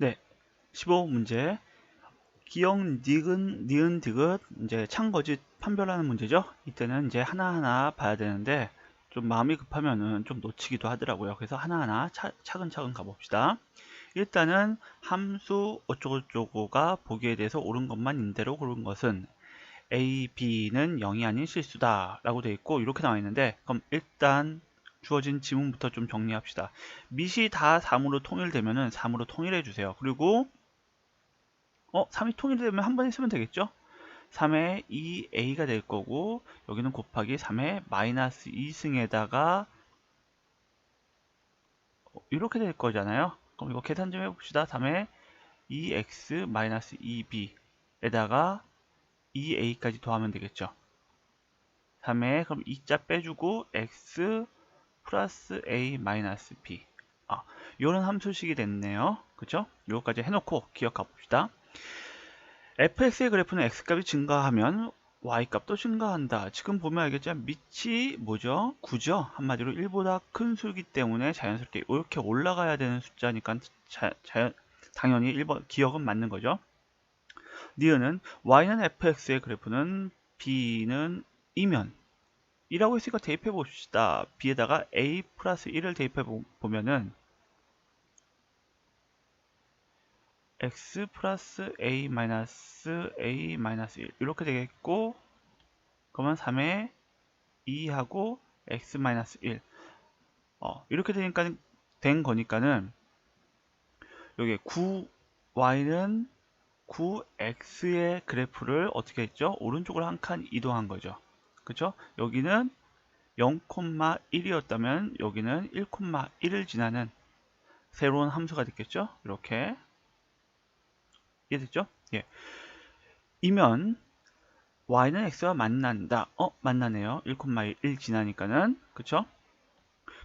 네, 15문제. 기억 니은, 니은, 디귿, 이제 창거짓 판별하는 문제죠. 이때는 이제 하나하나 봐야 되는데, 좀 마음이 급하면은 좀 놓치기도 하더라고요. 그래서 하나하나 차, 차근차근 가봅시다. 일단은 함수 어쩌고저쩌고가 보기에 대해서 옳은 것만 인대로 고른 것은 A, B는 0이 아닌 실수다 라고 되어 있고 이렇게 나와 있는데 그럼 일단 주어진 지문부터 좀 정리합시다. 밑이 다 3으로 통일되면은 3으로 통일해 주세요. 그리고 어 3이 통일되면 한 번에 쓰면 되겠죠? 3의 2a가 될 거고 여기는 곱하기 3의 마이너스 2승에다가 이렇게 될 거잖아요. 그럼 이거 계산 좀 해봅시다. 3의 2x 마이너스 2b에다가 2a까지 더하면 되겠죠. 3에 그럼 2자 빼주고 x 플러스 a 마이너스 b 아, 요런 함수식이 됐네요. 그쵸? 요거까지 해놓고 기억해 봅시다. fx의 그래프는 x값이 증가하면 y값도 증가한다. 지금 보면 알겠죠? 밑이 뭐죠? 9죠? 한마디로 1보다 큰 수이기 때문에 자연스럽게 이렇게 올라가야 되는 숫자니까 자, 자, 당연히 1번 기억은 맞는 거죠. 니은은 y는 fx의 그래프는 b는 이면 이라고 했으니까 대입해 봅시다. b에다가 a 플러스 1을 대입해 보면은 x 플러스 a 마이너스 a 마이너스 1 이렇게 되겠고 그러면 3에 2하고 x 마이너스 1 어, 이렇게 되니까 된 거니까는 여기 9y는 9x의 그래프를 어떻게 했죠? 오른쪽으로 한 칸 이동한 거죠. 그쵸? 여기는 0,1이었다면 여기는 1,1을 지나는 새로운 함수가 됐겠죠? 이렇게 이해됐죠? 예. 이면 y는 x와 만난다. 어, 만나네요. 1,1 지나니까는. 그쵸?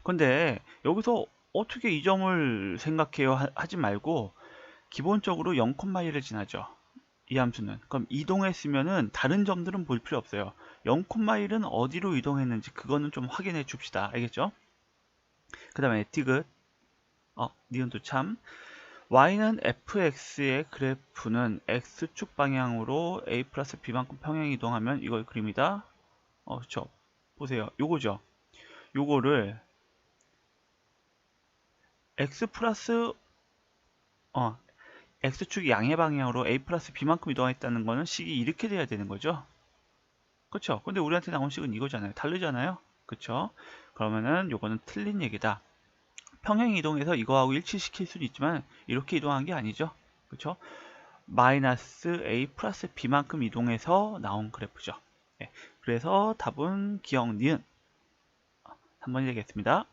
근데 여기서 어떻게 이 점을 생각해요 하지 말고 기본적으로 0,1을 지나죠. 이 함수는. 그럼 이동했으면은 다른 점들은 볼 필요 없어요. 0,1은 어디로 이동했는지 그거는 좀 확인해 줍시다. 알겠죠? 그 다음에 디귿. 어, 니은도 참. y는 fx의 그래프는 x축 방향으로 a 플러스 b만큼 평행 이동하면 이걸 그립니다. 어, 그쵸. 보세요. 요거죠. 요거를 x 플러스 어, x축 양의 방향으로 a 플러스 b만큼 이동했다는 거는 식이 이렇게 돼야 되는 거죠. 그쵸? 근데 우리한테 나온 식은 이거잖아요. 다르잖아요. 그쵸? 그러면은 요거는 틀린 얘기다. 평행 이동해서 이거하고 일치시킬 수는 있지만 이렇게 이동한 게 아니죠. 그렇죠? 마이너스 a 플러스 b만큼 이동해서 나온 그래프죠. 네. 그래서 답은 기억 니은 3번이 되겠습니다.